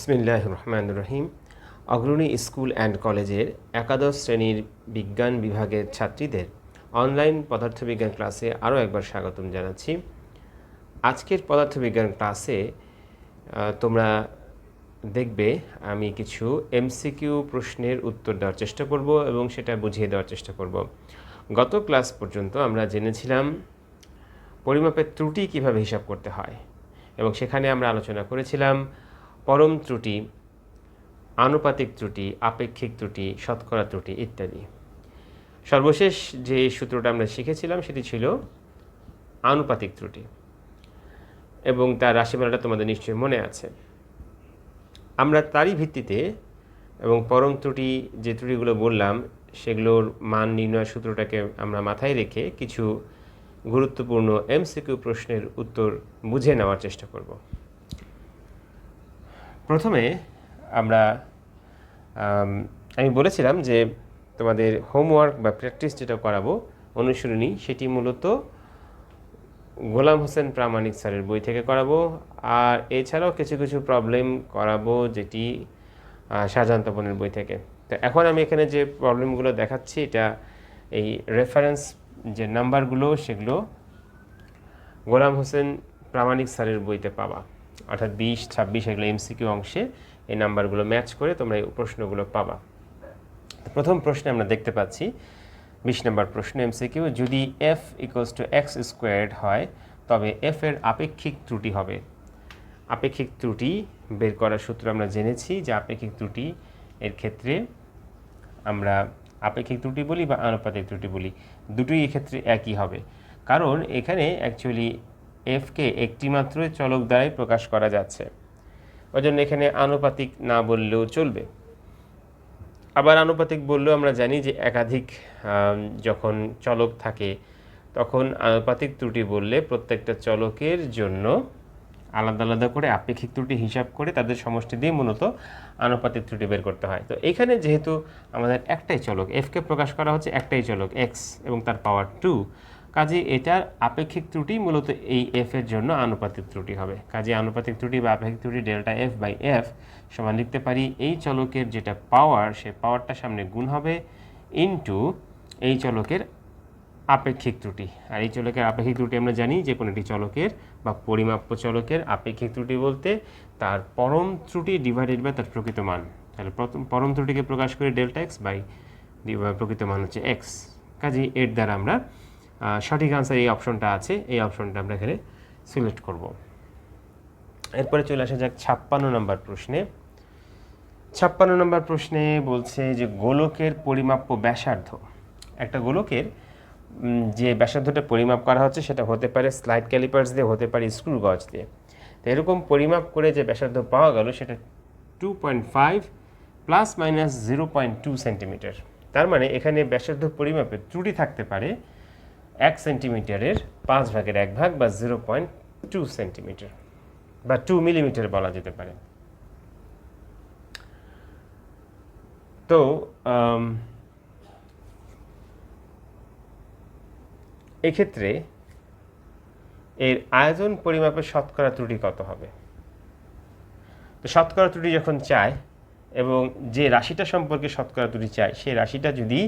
বিসমিল্লাহ রহমান রহিম অগ্রণী স্কুল অ্যান্ড কলেজের একাদশ শ্রেণির বিজ্ঞান বিভাগের ছাত্রীদের অনলাইন পদার্থবিজ্ঞান ক্লাসে আরও একবার স্বাগতম জানাচ্ছি। আজকের পদার্থবিজ্ঞান ক্লাসে তোমরা দেখবে আমি কিছু এমসিকিউ প্রশ্নের উত্তর দেওয়ার চেষ্টা করব এবং সেটা বুঝিয়ে দেওয়ার চেষ্টা করব। গত ক্লাস পর্যন্ত আমরা জেনেছিলাম পরিমাপের ত্রুটি কীভাবে হিসাব করতে হয় এবং সেখানে আমরা আলোচনা করেছিলাম পরম ত্রুটি, আনুপাতিক ত্রুটি, আপেক্ষিক ত্রুটি, শতকরা ত্রুটি ইত্যাদি। সর্বশেষ যে সূত্রটা আমরা শিখেছিলাম সেটি ছিল আনুপাতিক ত্রুটি এবং তার রাশিমালাটা তোমাদের নিশ্চয়ই মনে আছে। আমরা তারই ভিত্তিতে এবং পরম ত্রুটি যে ত্রুটিগুলো বললাম, সেগুলোর মান নির্ণয় সূত্রটাকে আমরা মাথায় রেখে কিছু গুরুত্বপূর্ণ এমসিকিউ প্রশ্নের উত্তর বুঝে নেওয়ার চেষ্টা করব। প্রথমে আমরা, আমি বলেছিলাম যে তোমাদের হোমওয়ার্ক বা প্র্যাকটিস যেটা করাবো, অনুশীলনী, সেটি মূলত গোলাম হোসেন প্রামাণিক স্যারের বই থেকে করাবো। আর এছাড়াও কিছু কিছু প্রবলেম করাবো যেটি শাহজাহান তপনের বই থেকে। তো এখন আমি এখানে যে প্রবলেমগুলো দেখাচ্ছি, এটা এই রেফারেন্স যে নাম্বারগুলো সেগুলো গোলাম হোসেন প্রামাণিক স্যারের বইতে পাবা অর্থাৎ বিশ, ছাব্বিশ এগুলো এমসিকিউ অংশে এই নাম্বারগুলো ম্যাচ করে তোমরা এই প্রশ্নগুলো পাবা। প্রথম প্রশ্নে আমরা দেখতে পাচ্ছি, বিশ নম্বর প্রশ্ন এমসিকিউ যদি F equals to X squared হয়, তবে এফ এর আপেক্ষিক ত্রুটি হবে। আপেক্ষিক ত্রুটি বের করার সূত্র আমরা জেনেছি যে আপেক্ষিক ত্রুটি এর ক্ষেত্রে আমরা আপেক্ষিক ত্রুটি বলি বা আনুপাতিক ত্রুটি বলি। দুটোই এক্ষেত্রে একই হবে। কারণ এখানে অ্যাকচুয়ালি এফকে একটি মাত্র চলক দ্বারাই প্রকাশ করা যাচ্ছে। ওই জন্য এখানে আনুপাতিক না বললেও চলবে। আবার আনুপাতিক বললেও আমরা জানি যে একাধিক যখন চলক থাকে, তখন আনুপাতিক ত্রুটি বললে প্রত্যেকটা চলকের জন্য আলাদা আলাদা করে আপেক্ষিক ত্রুটি হিসাব করে তাদের সমষ্টি দিয়ে মূলত আনুপাতিক ত্রুটি বের করতে হয়। তো এখানে যেহেতু আমাদের একটাই চলক এফকে প্রকাশ করা হচ্ছে একটাই চলক এক্স এবং তার পাওয়ার টু কাজে এটার আপেক্ষিক ত্রুটি মূলত এই এফ এর জন্য আনুপাতিক ত্রুটি হবে। কাজে আনুপাতিক ত্রুটি বা আপেক্ষিক ত্রুটি ডেল্টা এফ বাই এফ সমান লিখতে পারি এই চলকের যেটা পাওয়ার সে পাওয়ারটা সামনে গুণ হবে ইনটু এই চলকের আপেক্ষিক ত্রুটি। আর এই চলকের আপেক্ষিক ত্রুটি আমরা জানি যে কোনো একটি চলকের বা পরিমাপ্য চলকের আপেক্ষিক ত্রুটি বলতে তার পরম ত্রুটি ডিভাইডেড বাই তার প্রকৃত মান। তাহলে প্রথম পরম ত্রুটিকে প্রকাশ করে ডেল্টা এক্স বাই প্রকৃত মান হচ্ছে এক্স কাজে এর দ্বারা আমরা সঠিক আনসার এই অপশনটা আছে, এই অপশনটা আমরা এখানে সিলেক্ট করব। এরপরে চলে আসা যাক ছাপ্পান্ন নম্বর প্রশ্নে। ছাপ্পান্ন নম্বর প্রশ্নে বলছে যে গোলকের পরিমাপ্য ব্যাসার্ধ। একটা গোলকের যে ব্যাসার্ধটা পরিমাপ করা হচ্ছে সেটা হতে পারে স্লাইড ক্যালিপার্স দিয়ে, হতে পারে স্ক্রু গজ দিয়ে। তো এরকম পরিমাপ করে যে ব্যাসার্ধ পাওয়া গেল সেটা two point five plus minus zero point two centimetre তার মানে এখানে ব্যাসার্ধ পরিমাপে ত্রুটি থাকতে পারে এক সেন্টিমিটারের পাঁচ ভাগের এক ভাগ বা জিরো পয়েন্ট টু সেন্টিমিটার বা টু মিলিমিটার বলা যেতে পারে। তো এক্ষেত্রে এর আয়তন পরিমাপের শতকরা ত্রুটি কত হবে? তো শতকরা ত্রুটি যখন চায় এবং যে রাশিটা সম্পর্কে শতকরা ত্রুটি চায়, সেই রাশিটা যদি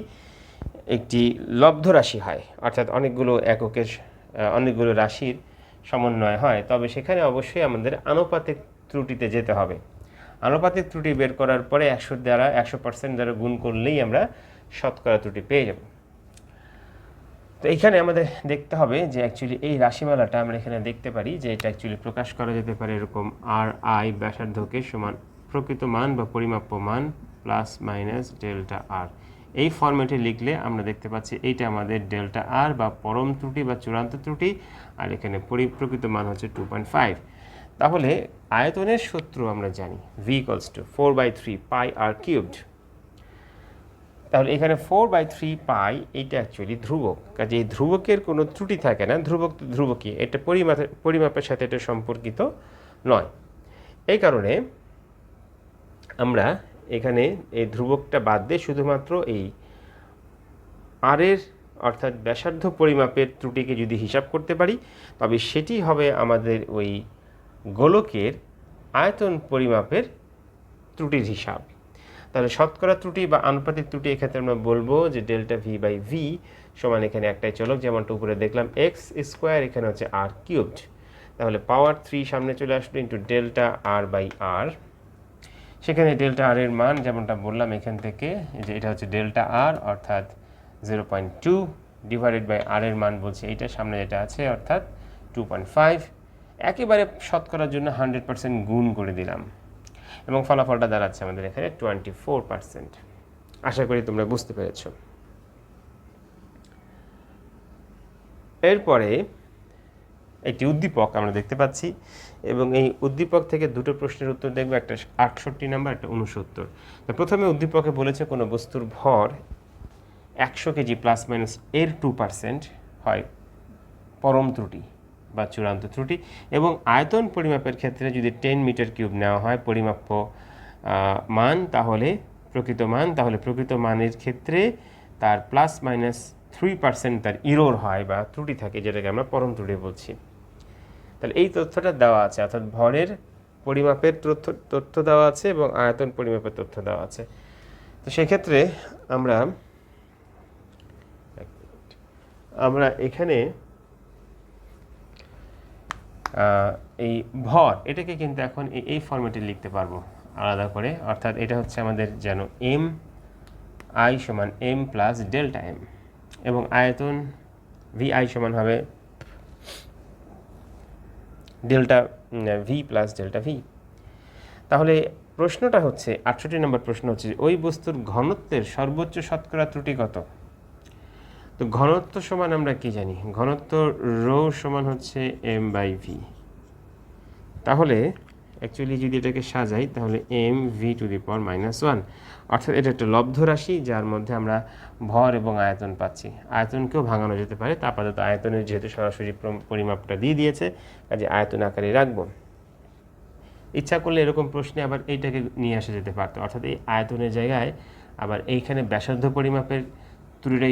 একটি লব্ধ রাশি হয়, অর্থাৎ অনেকগুলো এককের অনেকগুলো রাশির সমন্বয় হয়। তবে সেখানে অবশ্যই আমাদের আনুপাতিক ত্রুটিতে যেতে হবে। আনুপাতিক ত্রুটি বের করার পরে একশো দ্বারা একশো পার্সেন্ট দ্বারা গুণ করলেই আমরা শতকরা ত্রুটি পেয়ে যাব। তো এখানে আমাদের দেখতে হবে যে অ্যাকচুয়ালি এই রাশিমালাটা আমরা এখানে দেখতে পারি যে এটা অ্যাকচুয়ালি প্রকাশ করা যেতে পারে এরকম আর আই ব্যাসার্ধকে সমান প্রকৃত মান বা পরিমাপ্য মান প্লাস মাইনাস ডেল্টা আর এই ফরম্যাটে লিখলে আমরা দেখতে পাচ্ছি এইটা আমাদের ডেল্টা আর বা পরম ত্রুটি বা চূড়ান্ত ত্রুটি, আর এখানে পরিপ্রকৃত মান হচ্ছে টু পয়েন্ট ফাইভ তাহলে আয়তনের সূত্র আমরা জানি V equals to four by three pi R cubed তাহলে এখানে ফোর বাই থ্রি পাই এইটা অ্যাকচুয়ালি ধ্রুবক, কাজে এই ধ্রুবকের কোনো ত্রুটি থাকে না, ধ্রুবক ধ্রুবকই, এটা পরিমাপের পরিমাপের সাথে এটা সম্পর্কিত নয়। এই কারণে আমরা এখানে এই ধ্রুবকটা বাদ দিয়ে শুধুমাত্র এই আরের অর্থাৎ ব্যাসার্ধ পরিমাপের ত্রুটিকে যদি হিসাব করতে পারি, তবে সেটি হবে আমাদের ওই গোলকের আয়তন পরিমাপের ত্রুটির হিসাব। তাহলে শতকরা ত্রুটি বা আনুপাতিক ত্রুটি এক্ষেত্রে আমরা বলব যে ডেল্টা ভি বাই ভি সমান এখানে একটাই চলক, যেমনটা উপরে দেখলাম এক্স স্কোয়ার এখানে হচ্ছে আর কিউবড তাহলে পাওয়ার থ্রি সামনে চলে আসলো into delta R by R সেখানে ডেল্টা আর এর মান যেমনটা বললাম এখান থেকে যে এটা হচ্ছে ডেল্টা আর অর্থাৎ zero point two divided by R এর মান বলছে এইটা, সামনে যেটা আছে অর্থাৎ টু পয়েন্ট ফাইভ একেবারে শতকরার জন্য হান্ড্রেড পার্সেন্ট গুণ করে দিলাম এবং ফলাফলটা দাঁড়াচ্ছে আমাদের এখানে টোয়েন্টি ফোর পার্সেন্ট আশা করি তোমরা বুঝতে পেরেছ। এরপরে একটি উদ্দীপক আমরা দেখতে পাচ্ছি এবং এই উদ্দীপক থেকে দুটো প্রশ্নের উত্তর দেখব, একটা আটষট্টি নাম্বার, একটা উনসত্তর প্রথমে উদ্দীপকে বলেছে কোনো বস্তুর ভর একশো কেজি প্লাস মাইনাস এর টু পার্সেন্ট হয় পরম ত্রুটি বা চূড়ান্ত ত্রুটি এবং আয়তন পরিমাপের ক্ষেত্রে যদি টেন মিটার কিউব নেওয়া হয় পরিমাপ্য মান, তাহলে প্রকৃত মান, তাহলে প্রকৃত মানের ক্ষেত্রে তার প্লাস মাইনাস থ্রি পার্সেন্ট তার ইরোর হয় বা ত্রুটি থাকে, যেটাকে আমরা পরম ত্রুটি বলছি। তাহলে এই তথ্যটা দেওয়া আছে, অর্থাৎ ভরের পরিমাপের তথ্য তথ্য দেওয়া আছে এবং আয়তন পরিমাপের তথ্য দেওয়া আছে। তো সেক্ষেত্রে আমরা আমরা এখানে এই ভর, এটাকে কিন্তু এখন এই- ফর্মেটে লিখতে পারব আলাদা করে। অর্থাৎ এটা হচ্ছে আমাদের যেন এম আই সমান এম প্লাস ডেল্টা এম এবং আয়তন ভি আই সমান হবে delta V plus delta V তাহলে প্রশ্নটা হচ্ছে, আটষট্টি নম্বর প্রশ্ন হচ্ছে ওই বস্তুর ঘনত্বের সর্বোচ্চ শতকরা ত্রুটি কত? তো ঘনত্ব সমান আমরা কি জানি? ঘনত্ব রো সমান হচ্ছে এম বাই ভি তাহলে অ্যাকচুয়ালি যদি এটাকে সাজাই, তাহলে M V to the power minus one অর্থাৎ এটা একটা লব্ধ রাশি, যার মধ্যে আমরা ভর এবং আয়তন পাচ্ছি। আয়তনকেও ভাঙানো যেতে পারে। তা আপাতত আয়তনের যেহেতু সরাসরি পরিমাপটা দিয়ে দিয়েছে, কাজে আয়তন আকারে রাখব। ইচ্ছা করলে এরকম প্রশ্নে আবার এইটাকে নিয়ে আসা যেতে পারতো। অর্থাৎ এই আয়তনের জায়গায় আবার এইখানে ব্যাসার্ধ পরিমাপের ত্রুটিটা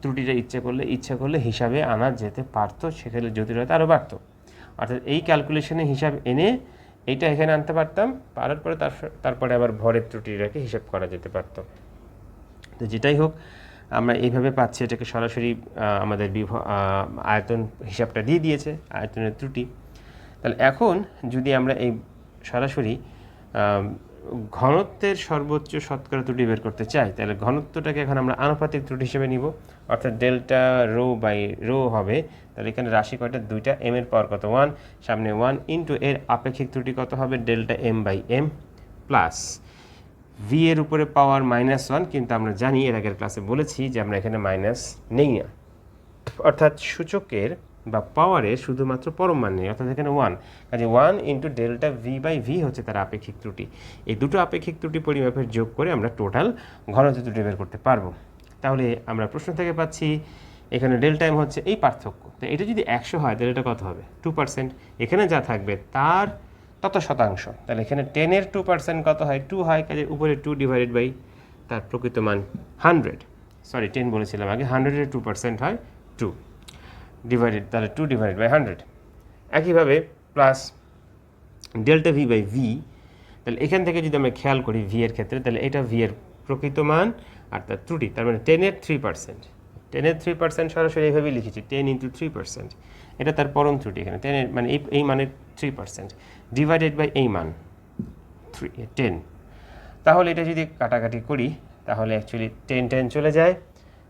ত্রুটিটা ইচ্ছা করলে ইচ্ছা করলে হিসাবে আনা যেতে পারতো। সেখানে জটিলতা আরও বাড়তো। অর্থাৎ এই ক্যালকুলেশনে হিসাব এনে এইটা এখানে আনতে পারতাম, পারার পরে তার তারপরে আবার ভরের ত্রুটিটাকে হিসাব করা যেতে পারত। তো যেটাই হোক, আমরা এইভাবে পাচ্ছি, এটাকে সরাসরি আমাদের বিভ আয়তন হিসাবটা দিয়ে দিয়েছে, আয়তনের ত্রুটি। তাহলে এখন যদি আমরা এই সরাসরি ঘনত্বের সর্বোচ্চ শতকরা ত্রুটি বের করতে চাই, তাহলে ঘনত্বটাকে এখন আমরা আনুপাতিক ত্রুটি হিসেবে নিব। অর্থাৎ ডেল্টা রো বাই রো হবে, তাহলে এখানে রাশি কয়টা? দুইটা। এম এর পাওয়ার কত? ওয়ান সামনে ওয়ান ইন্টু এর আপেক্ষিক ত্রুটি কত হবে? Delta M by M plus V এর উপরে পাওয়ার মাইনাস ওয়ান কিন্তু আমরা জানি, এর আগের ক্লাসে বলেছি যে আমরা এখানে মাইনাস নেই না। অর্থাৎ সূচকের বা পাওয়ারের শুধুমাত্র পরম মান নেই, অর্থাৎ এখানে ওয়ান কাজে one into delta V by V হচ্ছে তার আপেক্ষিক ত্রুটি। এই দুটো আপেক্ষিক ত্রুটি পরিমাপের যোগ করে আমরা টোটাল ঘনত্ব ত্রুটি বের করতে পারব। তাহলে আমরা প্রশ্ন থেকে পাচ্ছি, এখানে ডেল টাইম হচ্ছে এই পার্থক্য। তো এটা যদি একশো হয়, তাহলে এটা কত হবে? টু পার্সেন্ট এখানে যা থাকবে তার তত শতাংশ। তাহলে এখানে টেনের টু পার্সেন্ট কত হয়? টু হয়, কাজে উপরে টু ডিভাইডেড বাই তার প্রকৃত মান হান্ড্রেড সরি টেন বলেছিলাম আগে হান্ড্রেডের টু পার্সেন্ট হয় টু ডিভাইডেড তাহলে টু ডিভাইডেড বাই হান্ড্রেড একইভাবে plus delta V by V তাহলে এখান থেকে যদি আমরা খেয়াল করি ভি এর ক্ষেত্রে, তাহলে এটা ভি এর প্রকৃত মান আর তার ত্রুটি, তার মানে টেনের থ্রি পার্সেন্ট টেনের থ্রি পার্সেন্ট সরাসরি এইভাবেই লিখেছি টেন ইন্টু থ্রি পার্সেন্ট এটা তার পরম ত্রুটি এখানে টেনের মানে এই এই মানের থ্রি পার্সেন্ট ডিভাইডেড বাই এই মান থ্রি টেন তাহলে এটা যদি কাটাকাটি করি, তাহলে অ্যাকচুয়ালি টেন টেন চলে যায়।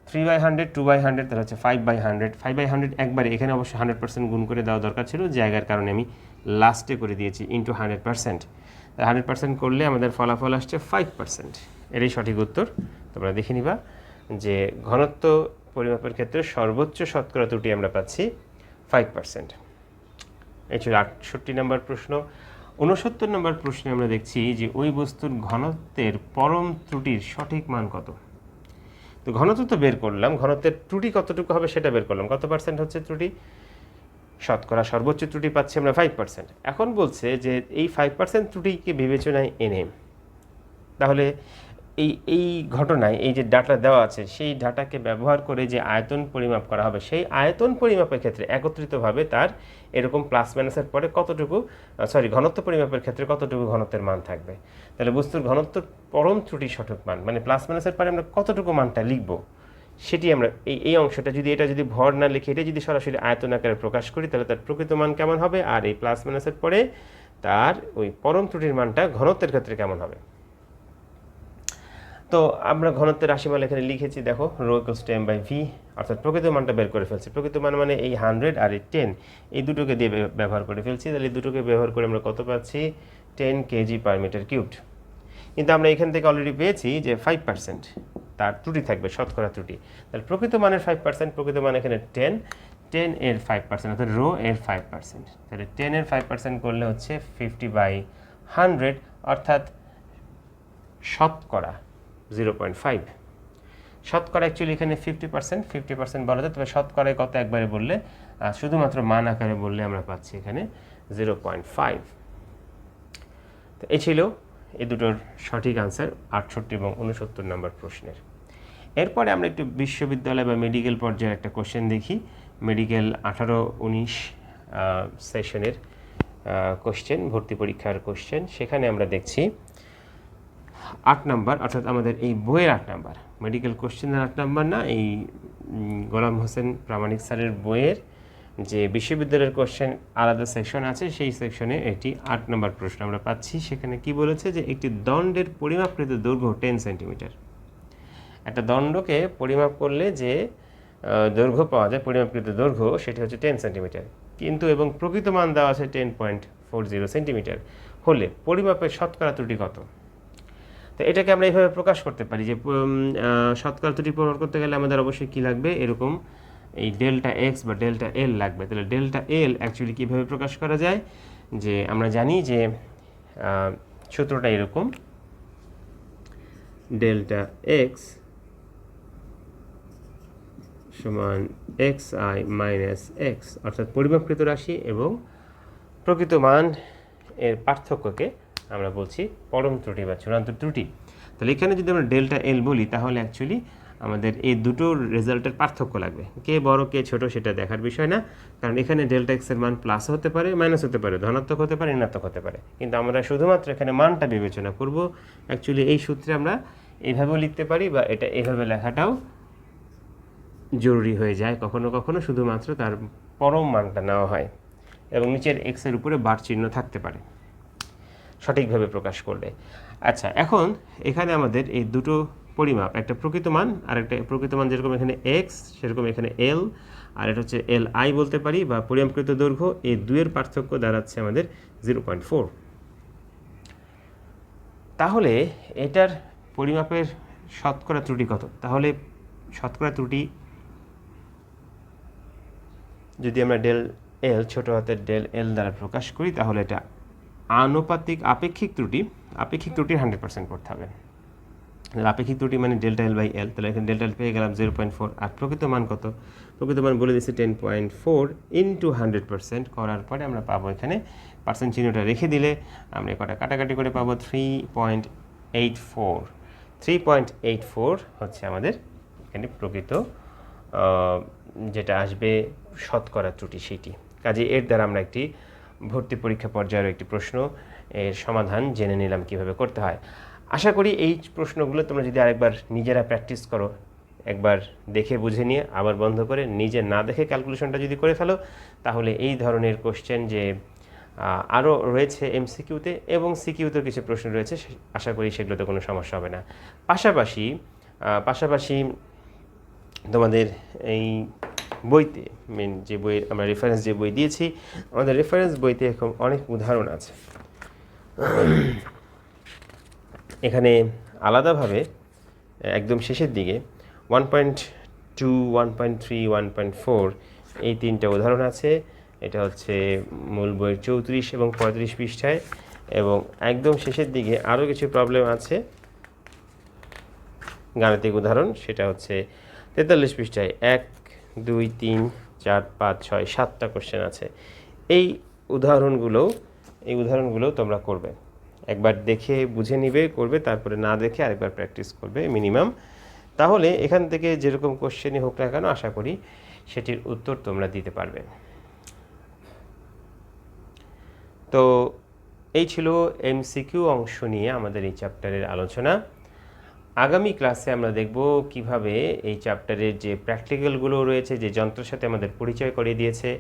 Three by hundred two by hundred তাহলে হচ্ছে five by hundred five by hundred একবারে, এখানে অবশ্যই হান্ড্রেড পার্সেন্ট গুণ করে দেওয়া দরকার ছিল, জায়গার কারণে আমি লাস্টে করে দিয়েছি into hundred percent hundred percent করলে আমাদের ফলাফল আসছে ফাইভ পার্সেন্ট এটাই সঠিক উত্তর, তোমরা দেখে নিবা যে ঘনত্ব পরিমাপের ক্ষেত্রে সর্বোচ্চ শতকরা ত্রুটি আমরা পাচ্ছি ফাইভ পার্সেন্ট এই ছিল আটষট্টি নম্বর প্রশ্ন। উনসত্তর নম্বর প্রশ্নে আমরা দেখছি যে ওই বস্তুর ঘনত্বের পরম ত্রুটির সঠিক মান কত? তো ঘনত্ব তো বের করলাম, ঘনত্বের ত্রুটি কতটুকু হবে সেটা বের করলাম। কত পার্সেন্ট হচ্ছে ত্রুটি? শতকরা সর্বোচ্চ ত্রুটি পাচ্ছি আমরা ফাইভ পার্সেন্ট এখন বলছে যে এই ফাইভ পার্সেন্ট ত্রুটিকে বিবেচনায় এনে, তাহলে এই এই ঘটনায় এই যে ডাটা দেওয়া আছে, সেই ডাটাকে ব্যবহার করে যে আয়তন পরিমাপ করা হবে, সেই আয়তন পরিমাপের ক্ষেত্রে একত্রিতভাবে তার এরকম প্লাস মাইনাসের পরে কতটুকু সরি ঘনত্ব পরিমাপের ক্ষেত্রে কতটুকু ঘনত্বের মান থাকবে। তাহলে বস্তুর ঘনত্ব পরম ত্রুটি সঠিক মান মানে প্লাস মাইনাসের পরে আমরা কতটুকু মানটা লিখব, সেটি আমরা এই এই অংশটা যদি, এটা যদি ভর না লিখে, এটা যদি সরাসরি আয়তন আকারে প্রকাশ করি, তাহলে তার প্রকৃত মান কেমন হবে? আর এই প্লাস মাইনাসের পরে তার ওই পরম ত্রুটির মানটা ঘনত্বের ক্ষেত্রে কেমন হবে? তো আমরা ঘনত্বের রাশিমালা এখানে লিখেছি, দেখো rho equals to M by V অর্থাৎ প্রকৃত মানটা বের করে ফেলছি। প্রকৃত মান মানে এই হান্ড্রেড আর এই টেন এই দুটোকে দিয়ে ব্যবহার করে ফেলছি। তাহলে এই দুটোকে ব্যবহার করে আমরা কত পাচ্ছি? Ten KG per metre cubed কিন্তু আমরা এখান থেকে অলরেডি পেয়েছি যে ফাইভ পার্সেন্ট তার ত্রুটি থাকবে, শতকরা ত্রুটি। তাহলে প্রকৃত মানের ফাইভ পার্সেন্ট প্রকৃত মান এখানে টেন টেন এর ফাইভ পার্সেন্ট অর্থাৎ রো এর ফাইভ পার্সেন্ট তাহলে টেন এর ফাইভ পার্সেন্ট করলে হচ্ছে ফিফটি বাই হান্ড্রেড অর্থাৎ শতকরা। Zero point five. শতকরা অ্যাকচুয়ালি এখানে ফিফটি পার্সেন্ট ফিফটি পার্সেন্ট বলা যায়, তবে শতকরায় কত একবারে বললে শুধুমাত্র মান আকারে বললে আমরা পাচ্ছি এখানে জিরো পয়েন্ট ফাইভ। তো এই ছিল এই দুটোর সঠিক আনসার আটষট্টি এবং উনসত্তর নম্বর প্রশ্নের। এরপরে আমরা একটু বিশ্ববিদ্যালয় বা মেডিকেল পর্যায়ের একটা কোশ্চেন দেখি। মেডিকেল আঠারো, উনিশ সেশনের কোশ্চেন ভর্তি পরীক্ষার কোশ্চেন সেখানে আমরা দেখছি আট নাম্বার, অর্থাৎ আমাদের এই বইয়ের আট নাম্বার। মেডিকেল কোশ্চেনের আট নাম্বার না, এই গোলাম হোসেন প্রামাণিক স্যারের বইয়ের যে বিশ্ববিদ্যালয়ের কোশ্চেন আলাদা সেকশন আছে, সেই সেকশনে এটি আট নম্বর প্রশ্ন আমরা পাচ্ছি। সেখানে কি বলেছে যে, একটি দণ্ডের পরিমাপকৃত দৈর্ঘ্য টেন সেন্টিমিটার একটা দণ্ডকে পরিমাপ করলে যে দৈর্ঘ্য পাওয়া যায়, পরিমাপকৃত দৈর্ঘ্য, সেটি হচ্ছে টেন সেন্টিমিটার কিন্তু এবং প্রকৃত মান দেওয়া আছে ten point four zero centimetre হলে পরিমাপের শতকরা ত্রুটি কত? তো এটাকে আমরা এইভাবে প্রকাশ করতে পারি যে শতকরা ত্রুটি প্রমাণ করতে গেলে আমাদের অবশ্যই কী লাগবে? এরকম এই ডেল্টা এক্স বা ডেল্টা এল লাগবে। তাহলে ডেল্টা এল অ্যাকচুয়ালি কীভাবে প্রকাশ করা যায়? যে, আমরা জানি যে সূত্রটা এরকম। ডেল্টা এক্স সমান এক্স আই মাইনাস এক্স, অর্থাৎ পরিমাপকৃত রাশি এবং প্রকৃত মান এর পার্থক্যকে আমরা বলছি পরম ত্রুটি বা চূড়ান্ত ত্রুটি। তাহলে এখানে যদি আমরা ডেল্টা এল বলি, তাহলে অ্যাকচুয়ালি আমাদের এই দুটো রেজাল্টের পার্থক্য লাগবে। কে বড়, কে ছোট সেটা দেখার বিষয় না। কারণ এখানে ডেল্টা এক্সের মান প্লাস হতে পারে মাইনাস হতে পারে, ধনাত্মক হতে পারে, ঋণাত্মক হতে পারে। কিন্তু আমরা শুধুমাত্র এখানে মানটা বিবেচনা করব। অ্যাকচুয়ালি এই সূত্রে আমরা এইভাবেও লিখতে পারি বা এটা এভাবে লেখাটাও জরুরি হয়ে যায়। কখনো কখনো শুধুমাত্র তার পরম মানটা নেওয়া হয় এবং নিচের এক্সের উপরে বার চিহ্ন থাকতে পারে। সঠিকভাবে প্রকাশ করলে। আচ্ছা এখন এখানে আমাদের এই দুটো পরিমাপ, একটা প্রকৃত মান আর একটা প্রকৃত মান যেরকম এখানে এক্স সেরকম এখানে এল আর এটা হচ্ছে এল আই বলতে পারি বা পরিমাপকৃত দৈর্ঘ্য, এই দুয়ের পার্থক্য দাঁড়াচ্ছে আমাদের জিরো পয়েন্ট ফোর তাহলে এটার পরিমাপের শতকরা ত্রুটি কত? তাহলে শতকরা ত্রুটি যদি আমরা ডেল এল ছোট হাতের ডেল এল দ্বারা প্রকাশ করি, তাহলে এটা আনুপাতিক আপেক্ষিক ত্রুটি, আপেক্ষিক ত্রুটির হান্ড্রেড পার্সেন্ট করতে হবে। আপেক্ষিক ত্রুটি মানে ডেল্টা এল বাই এল তাহলে এখানে ডেল্টা এল পেয়ে গেলাম জিরো পয়েন্ট ফোর আর প্রকৃত মান কত? প্রকৃত মান বলে দিচ্ছি ten point four into hundred percent করার পরে আমরা পাবো এখানে পার্সেন্ট চিহ্নটা রেখে দিলে আমরা কটা কাটাকাটি করে পাবো? Three point eight four three point eight four হচ্ছে আমাদের এখানে প্রকৃত যেটা আসবে শতকরা ত্রুটি সেটি। কাজে এর দ্বারা আমরা একটি ভর্তি পরীক্ষা পর্যায়ের একটি প্রশ্ন, এর সমাধান জেনে নিলাম কীভাবে করতে হয়। আশা করি এই প্রশ্নগুলো তোমরা যদি আরেকবার নিজেরা প্র্যাকটিস করো, একবার দেখে বুঝে নিয়ে আবার বন্ধ করে নিজে না দেখে ক্যালকুলেশনটা যদি করে ফেলো, তাহলে এই ধরনের কোশ্চেন যে আরও রয়েছে এমসিকিউতে এবং সিকিউতেও কিছু প্রশ্ন রয়েছে আশা করি সেগুলোতে কোনো সমস্যা হবে না। পাশাপাশি পাশাপাশি তোমাদের এই বইতে মেন যে বই, আমরা রেফারেন্স যে বই দিয়েছি, আমাদের রেফারেন্স বইতে এখন অনেক উদাহরণ আছে। এখানে আলাদাভাবে, একদম শেষের দিকে one point two one point three one point four এই তিনটা উদাহরণ আছে। এটা হচ্ছে মূল বইয়ের চৌত্রিশ এবং পঁয়ত্রিশ পৃষ্ঠায় এবং একদম শেষের দিকে আরও কিছু প্রবলেম আছে। গাণিতিক উদাহরণ, সেটা হচ্ছে তেতাল্লিশ পৃষ্ঠায়, এক দুই, তিন, চার, পাঁচ, ছয়, সাতটা কোশ্চেন আছে। এই উদাহরণগুলো এই উদাহরণগুলো তোমরা করবে। একবার দেখে বুঝে নিবে, করবে, তারপরে না দেখে আরেকবার প্র্যাকটিস করবে মিনিমাম তাহলে এখান থেকে যেরকম কোশ্চেনই হোক না কেন, আশা করি সেটির উত্তর তোমরা দিতে পারবে। তো এই ছিল এমসিকিউ অংশ নিয়ে আমাদের এই চ্যাপ্টারের আলোচনা। আগামী ক্লাসে আমরা দেখব কীভাবে এই চ্যাপ্টারের যে প্র্যাকটিক্যালগুলো রয়েছে, যে যন্ত্রের সাথে আমাদের পরিচয় করিয়ে দিয়েছে,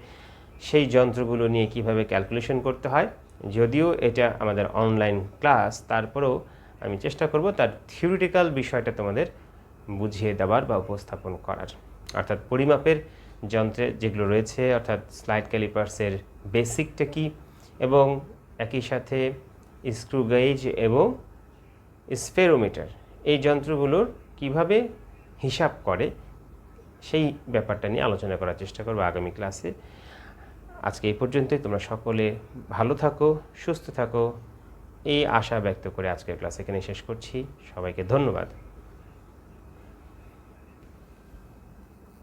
সেই যন্ত্রগুলো নিয়ে কীভাবে ক্যালকুলেশন করতে হয়। যদিও এটা আমাদের অনলাইন ক্লাস, তারপরেও আমি চেষ্টা করব তার থিওরিটিক্যাল বিষয়টা তোমাদের বুঝিয়ে দেওয়ার বা উপস্থাপন করার। অর্থাৎ পরিমাপের যন্ত্রে যেগুলো রয়েছে, অর্থাৎ স্লাইড ক্যালিপার্সের বেসিকটা কী এবং একই সাথে স্ক্রু গেজ এবং স্পেরোমিটার এই যন্ত্রগুলোর কীভাবে হিসাব করে, সেই ব্যাপারটা নিয়ে আলোচনা করার চেষ্টা করব আগামী ক্লাসে। আজকে এই পর্যন্তই, তোমরা সকলে ভালো থাকো, সুস্থ থাকো। এই আশা ব্যক্ত করে আজকের ক্লাস এখানে শেষ করছি। সবাইকে ধন্যবাদ।